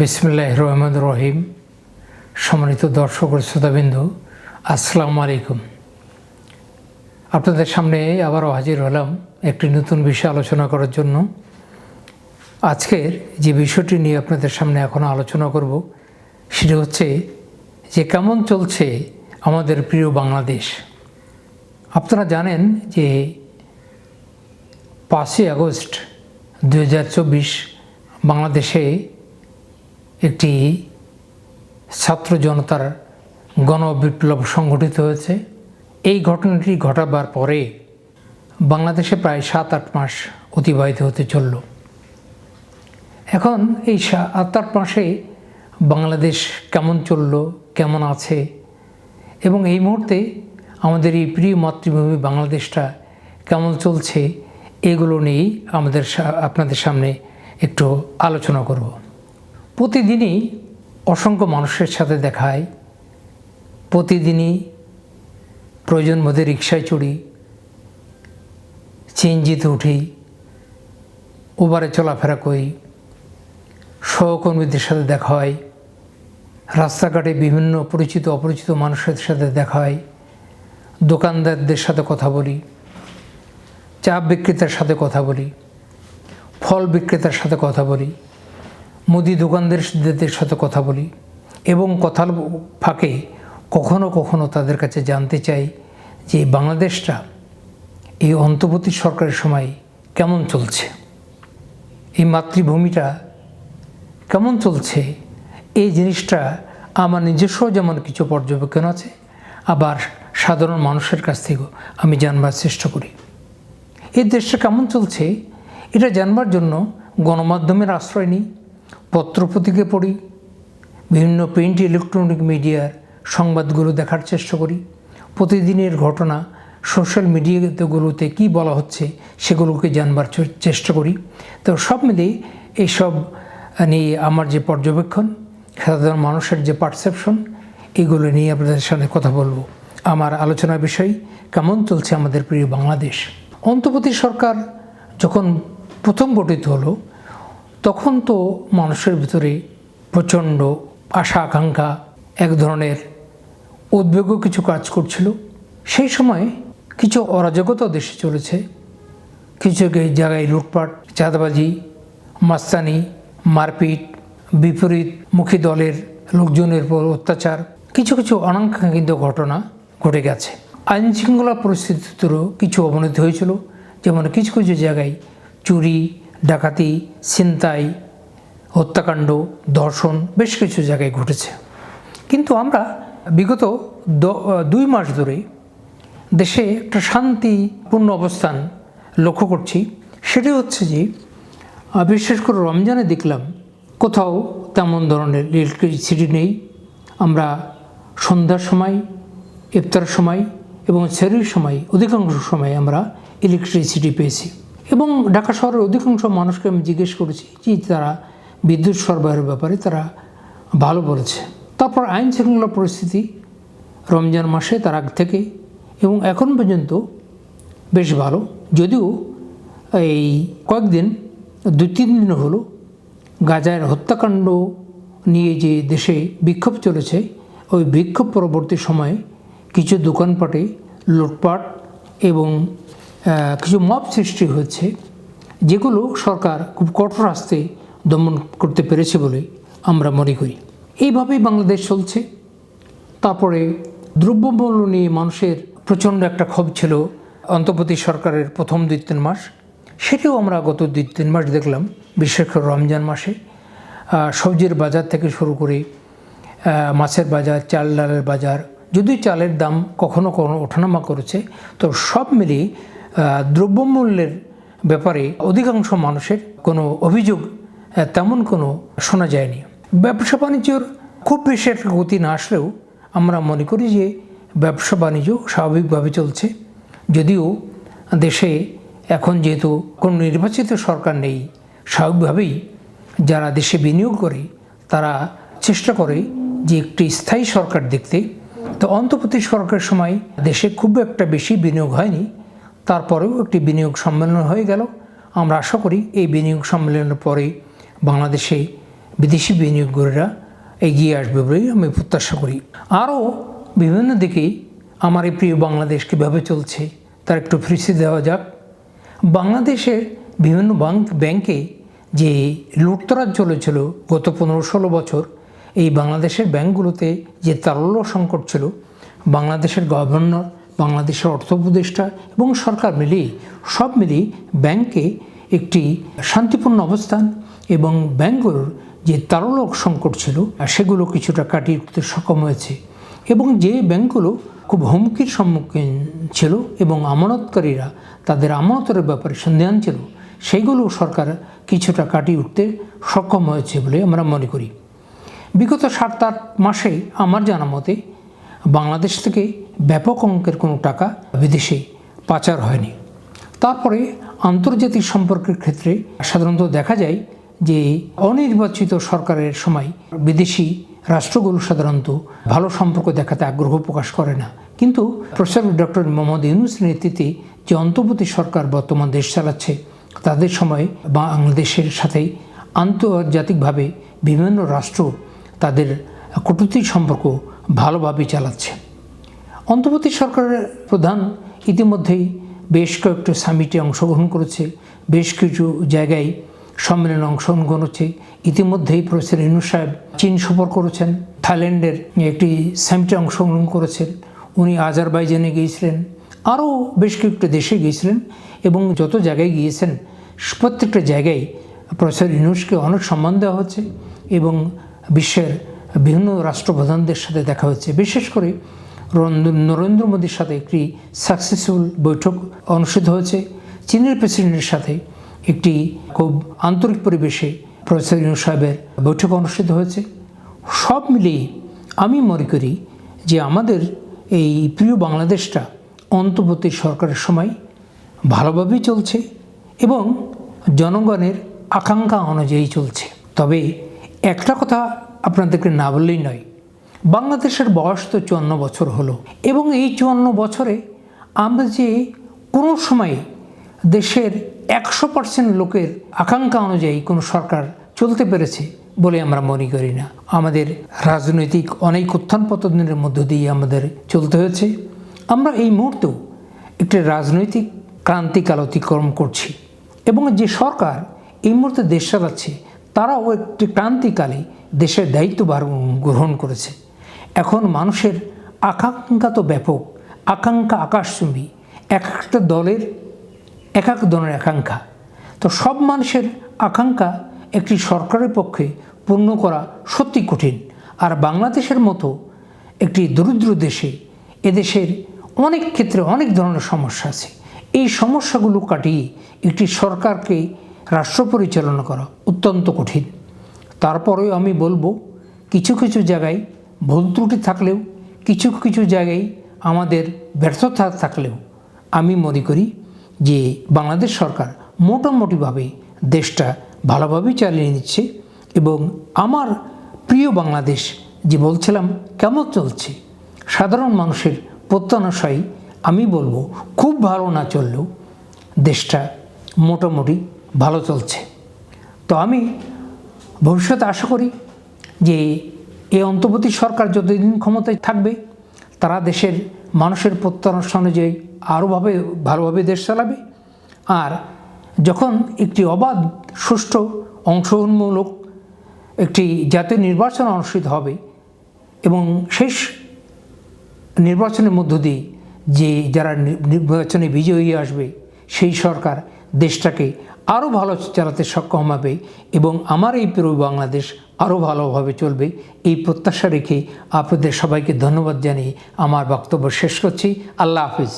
বিসমুল্লাহ রহমান রহিম সম্মানিত দর্শক শ্রোতাবিন্দু, আসসালামু আলাইকুম। আপনাদের সামনে আবারও হাজির হলাম একটি নতুন বিষয় আলোচনা করার জন্য। আজকের যে বিষয়টি নিয়ে আপনাদের সামনে এখন আলোচনা করব, সেটি হচ্ছে যে কেমন চলছে আমাদের প্রিয় বাংলাদেশ। আপনারা জানেন যে পাঁচই আগস্ট দু হাজার চব্বিশ বাংলাদেশে একটি ছাত্র জনতার গণ বিপ্লব সংঘটিত হয়েছে। এই ঘটনাটি ঘটাবার পরে বাংলাদেশে প্রায় সাত, আট মাস অতিবাহিত হতে চলল। এখন এই সাত আট মাসে বাংলাদেশ কেমন চলল, কেমন আছে? এবং এই মুহূর্তে আমাদের এই প্রিয় মাতৃভূমি বাংলাদেশটা কেমন চলছে, এগুলো নিয়েই আমাদের আপনাদের সামনে একটু আলোচনা করব। প্রতিদিনই অসংখ্য মানুষের সাথে দেখায় প্রতিদিনই প্রয়োজন বোধে রিক্সায় চড়ি চিনজিতে উঠি ওবারে চলাফেরা করি। সহকর্মীদের সাথে দেখা হয়। রাস্তাঘাটে বিভিন্ন পরিচিত, অপরিচিত মানুষের সাথে দেখা হয়। দোকানদারদের সাথে কথা বলি। চা বিক্রেতার সাথে কথা বলি। ফল বিক্রেতার সাথে কথা বলি। মুদি দোকানদারদের সাথে কথা বলি এবং কথার ফাঁকে কখনো কখনো তাদের কাছে জানতে চাই যে বাংলাদেশটা এই অন্তর্বর্তী সরকারের সময় কেমন চলছে? এই মাতৃভূমিটা কেমন চলছে? এই জিনিসটা আমার নিজস্ব যেমন কিছু পর্যবেক্ষণ আছে, আবার সাধারণ মানুষের কাছ থেকেও আমি জানবার চেষ্টা করি। এই দেশটা কেমন চলছে? এটা জানবার জন্য গণমাধ্যমের আশ্রয় নিই পত্রপত্রিকে পড়ি, বিভিন্ন প্রিন্ট ইলেকট্রনিক মিডিয়ার সংবাদগুলো দেখার চেষ্টা করি, প্রতিদিনের ঘটনা সোশ্যাল মিডিয়াগুলোতে কী বলা হচ্ছে সেগুলোকে জানবার চেষ্টা করি। তো সব মিলিয়ে এইসব নিয়ে আমার যে পর্যবেক্ষণ, সাধারণ মানুষের যে পারসেপশন এগুলো নিয়ে আপনাদের সাথে কথা বলব। আমার আলোচনার বিষয়, কেমন চলছে আমাদের প্রিয় বাংলাদেশ? অন্তর্বর্তী সরকার যখন প্রথম গঠিত হলো তখন তো মানুষের ভিতরে প্রচণ্ড আশা আকাঙ্ক্ষা এক ধরনের উদ্বেগও কিছু কাজ করছিল। সেই সময় কিছু অরাজকতাও দেশে চলেছে। কিছু কিছু জায়গায় লুটপাট, চাঁদাবাজি, মাস্তানি, মারপিট, বিপরীত মুখী দলের লোকজনের উপর অত্যাচার, কিছু কিছু অনাকাঙ্ক্ষিত ঘটনা ঘটে গেছে। আইন শৃঙ্খলা পরিস্থিতিরও কিছু অবনতি হয়েছিল। যেমন কিছু কিছু জায়গায় চুরি ডাকাতি, ছিনতাই, হত্যাকাণ্ড, ধর্ষণ বেশ কিছু জায়গায় ঘটেছে। কিন্তু আমরা বিগত দুই মাস ধরে দেশে একটা শান্তিপূর্ণ অবস্থান লক্ষ্য করছি। সেটি হচ্ছে যে বিশেষ করে রমজানে দেখলাম কোথাও তেমন ধরনের ইলেকট্রিসিটি নেই। আমরা সন্ধ্যার সময় ইফতার সময় এবং সেরির সময় অধিকাংশ সময় আমরা ইলেকট্রিসিটি পেয়েছি। এবং ঢাকা শহরের অধিকাংশ মানুষকে আমি জিজ্ঞেস করেছি যে তারা বিদ্যুৎ সরবরাহের ব্যাপারে তারা ভালো বলেছে। তারপর আইন শৃঙ্খলা পরিস্থিতি রমজান মাসে তার আগ থেকে এবং এখন পর্যন্ত বেশ ভালো। যদিও এই কয়েকদিন, দুই, তিন দিন হলো গাজার হত্যাকাণ্ড নিয়ে যে দেশে বিক্ষোভ চলেছে, ওই বিক্ষোভ পরবর্তী সময়ে কিছু দোকানপাটে লুটপাট এবং কিছু মব সৃষ্টি হয়েছে, যেগুলো সরকার খুব কঠোর হাস্তে দমন করতে পেরেছে বলে আমরা মনে করি। এইভাবেই বাংলাদেশ চলছে। তারপরে দ্রব্যমূল্য নিয়ে মানুষের প্রচণ্ড একটা ক্ষোভ ছিল অন্তর্বর্তী সরকারের প্রথম দুই তিন মাস। সেটিও আমরা গত দুই তিন মাস দেখলাম, বিশেষ করে রমজান মাসে। সবজির বাজার থেকে শুরু করে মাছের বাজার, চাল ডালের বাজার, যদিও চালের দাম কখনো কখনো ওঠানামা করেছে, তো সব মিলিয়ে দ্রব্যমূল্যের ব্যাপারে অধিকাংশ মানুষের কোনো অভিযোগ তেমন কোনো শোনা যায়নি। ব্যবসা বাণিজ্যর খুব বেশি একটা গতি না আসলেও আমরা মনে করি যে ব্যবসা বাণিজ্য স্বাভাবিকভাবে চলছে। যদিও দেশে এখন যেহেতু কোনো নির্বাচিত সরকার নেই, স্বাভাবিকভাবেই যারা দেশে বিনিয়োগ করে, তারা চেষ্টা করে যে একটি স্থায়ী সরকার দেখতে। তো অন্তর্বর্তী সরকারের সময় দেশে খুব একটা বেশি বিনিয়োগ হয়নি। তারপরেও একটি বিনিয়োগ সম্মেলন হয়ে গেল। আমরা আশা করি এই বিনিয়োগ সম্মেলনের পরে বাংলাদেশে বিদেশি বিনিয়োগকারীরা এগিয়ে আসবে বলেই আমি প্রত্যাশা করি। আরও বিভিন্ন দিকে আমার এই প্রিয় বাংলাদেশ কীভাবে চলছে তার একটু ফ্রিসি দেওয়া যাক। বাংলাদেশের বিভিন্ন ব্যাংক ব্যাংকে যে লুটতরাজ চলেছিল গত পনেরো ষোলো বছর, এই বাংলাদেশের ব্যাংকগুলোতে যে তারল্য সংকট ছিল, বাংলাদেশের গভর্নর বাংলাদেশের অর্থ উপদেষ্টা এবং সরকার মিলিয়ে সব মিলিয়ে ব্যাংকে একটি শান্তিপূর্ণ অবস্থান এবং ব্যাংকগুলোর যে তারল্য সংকট ছিল, সেগুলো কিছুটা কাটিয়ে উঠতে সক্ষম হয়েছে। এবং যে ব্যাংকগুলো খুব হুমকির সম্মুখীন ছিল এবং আমানতকারীরা তাদের আমানতের ব্যাপারে সন্দেহান ছিল সেইগুলো সরকার কিছুটা কাটিয়ে উঠতে সক্ষম হয়েছে বলে আমরা মনে করি। বিগত সাত আট মাসে আমার জানা মতে বাংলাদেশ থেকে ব্যাপক অঙ্কের কোনো টাকা বিদেশে পাচার হয়নি। তারপরে আন্তর্জাতিক সম্পর্কের ক্ষেত্রে সাধারণত দেখা যায় যে অনির্বাচিত সরকারের সময় বিদেশি রাষ্ট্রগুলো সাধারণত ভালো সম্পর্ক দেখাতে আগ্রহ প্রকাশ করে না। কিন্তু প্রফেসর ডক্টর মোহাম্মদ ইউনুসের নেতৃত্বে যে অন্তর্বর্তী সরকার বর্তমান দেশ চালাচ্ছে, তাদের সময় বাংলাদেশের সাথে আন্তর্জাতিকভাবে বিভিন্ন রাষ্ট্র তাদের কূটনৈতিক সম্পর্ক ভালোভাবে চালাচ্ছে। অন্তর্বর্তী সরকারের প্রধান ইতিমধ্যেই বেশ কয়েকটি সামিটে অংশগ্রহণ করেছে, বেশ কিছু জায়গায় সম্মেলনে অংশগ্রহণ করেছে। ইতিমধ্যেই প্রফেসর ইনু সাহেব চীন সফর করেছেন, থাইল্যান্ডের একটি সামিটে অংশগ্রহণ করেছেন, উনি আজারবাইজানে গিয়েছিলেন, আরও বেশ কয়েকটি দেশে গিয়েছিলেন এবং যত জায়গায় গিয়েছেন, প্রত্যেকটা জায়গায় প্রফেসর ইনুসকে অনেক সম্মান দেওয়া হচ্ছে এবং বিশ্বের বিভিন্ন রাষ্ট্রপ্রধানদের সাথে দেখা হচ্ছে বিশেষ করে নরেন্দ্র মোদীর সাথে একটি সাকসেসফুল বৈঠক অনুষ্ঠিত হয়েছে। চীনের প্রেসিডেন্টের সাথে একটি খুব আন্তরিক পরিবেশে প্রফেসর ইনু সাহেবের বৈঠক অনুষ্ঠিত হয়েছে। সব মিলিয়ে আমি মনে করি যে আমাদের এই প্রিয় বাংলাদেশটা অন্তর্বর্তী সরকারের সময় ভালোভাবেই চলছে এবং জনগণের আকাঙ্ক্ষা অনুযায়ী চলছে। তবে একটা কথা আপনাদেরকে না বললেই নয়, বাংলাদেশের বয়স তো চুয়ান্ন বছর হলো এবং এই চুয়ান্ন বছরে আমরা যে কোনো সময়ে দেশের একশো পার্সেন্ট লোকের আকাঙ্ক্ষা অনুযায়ী কোনো সরকার চলতে পেরেছে বলে আমরা মনে করি না। আমাদের রাজনৈতিক অনেক উত্থান পতনের মধ্য দিয়ে আমাদের চলতে হয়েছে। আমরা এই মুহূর্তেও একটি রাজনৈতিক ক্রান্তিকাল অতিক্রম করছি এবং যে সরকার এই মুহূর্তে দেশ চালাচ্ছে তারাও একটি ক্রান্তিকালে দেশের দায়িত্বভার গ্রহণ করেছে। এখন মানুষের আকাঙ্ক্ষা তো ব্যাপক। আকাঙ্ক্ষা আকাশচুম্বী, এক একটা দলের, এক এক দলের আকাঙ্ক্ষা। তো সব মানুষের আকাঙ্ক্ষা একটি সরকারের পক্ষে পূর্ণ করা সত্যি কঠিন। আর বাংলাদেশের মতো একটি দরিদ্র দেশে, এদেশের অনেক ক্ষেত্রে অনেক ধরনের সমস্যা আছে। এই সমস্যাগুলো কাটিয়ে একটি সরকারকে রাষ্ট্র পরিচালনা করা অত্যন্ত কঠিন। তারপরেও আমি বলব, কিছু কিছু জায়গায় ভুল ত্রুটি থাকলেও, কিছু কিছু জায়গায় আমাদের ব্যর্থতা থাকলেও আমি মনে করি যে বাংলাদেশ সরকার মোটামুটিভাবে দেশটা ভালোভাবেই চালিয়ে নিচ্ছে এবং আমার প্রিয় বাংলাদেশ যে বলছিলাম, কেমন চলছে? সাধারণ মানুষের প্রত্যানুসায়ী আমি বলব, খুব ভালো না চললেও দেশটা মোটামুটি ভালো চলছে। তো আমি ভবিষ্যতে আশা করি যে এই অন্তর্বর্তী সরকার যতদিন ক্ষমতায় থাকবে, তারা দেশের মানুষের প্রত্যাশা অনুযায়ী আরোভাবে, ভালোভাবে দেশ চালাবে। আর যখন একটি অবাধ, সুষ্ঠু, অংশগ্রহণমূলক একটি জাতীয় নির্বাচন অনুষ্ঠিত হবে এবং শেষ নির্বাচনের মধ্য দিয়ে যে যারা নির্বাচনে বিজয়ী আসবে, সেই সরকার দেশটাকে আরও ভালো চালাতে সক্ষম হবে এবং আমার এই প্রিয় বাংলাদেশ আরও ভালোভাবে চলবে, এই প্রত্যাশা রেখে আপনাদের সবাইকে ধন্যবাদ জানিয়ে আমার বক্তব্য শেষ করছি। আল্লাহ হাফিজ।